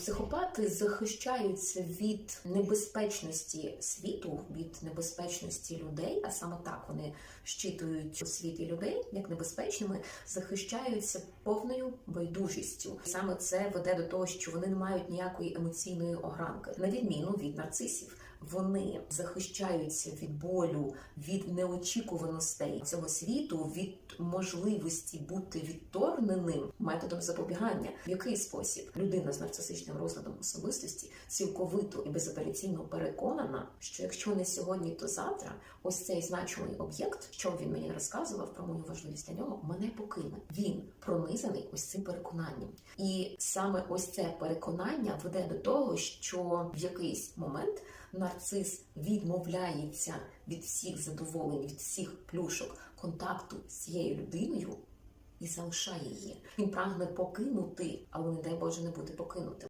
Психопати захищаються від небезпечності світу, від небезпечності людей, а саме так вони щитують світ і людей як небезпечними, захищаються повною байдужістю. Саме це веде до того, що вони не мають ніякої емоційної огранки, на відміну від нарцисів. Вони захищаються від болю, від неочікуваностей цього світу, від можливості бути відторгненим методом запобігання. В який спосіб людина з нарцисичним розладом особистості цілковито і безапеляційно переконана, що якщо не сьогодні, то завтра ось цей значимий об'єкт, що він мені розказував про мою важливість для нього, мене покине. Він пронизаний ось цим переконанням, і саме ось це переконання веде до того, що в якийсь момент нарцис відмовляється від всіх задоволень, від всіх плюшок контакту з цією людиною і залишає її. Він прагне покинути, але не дай Боже не бути покинутим.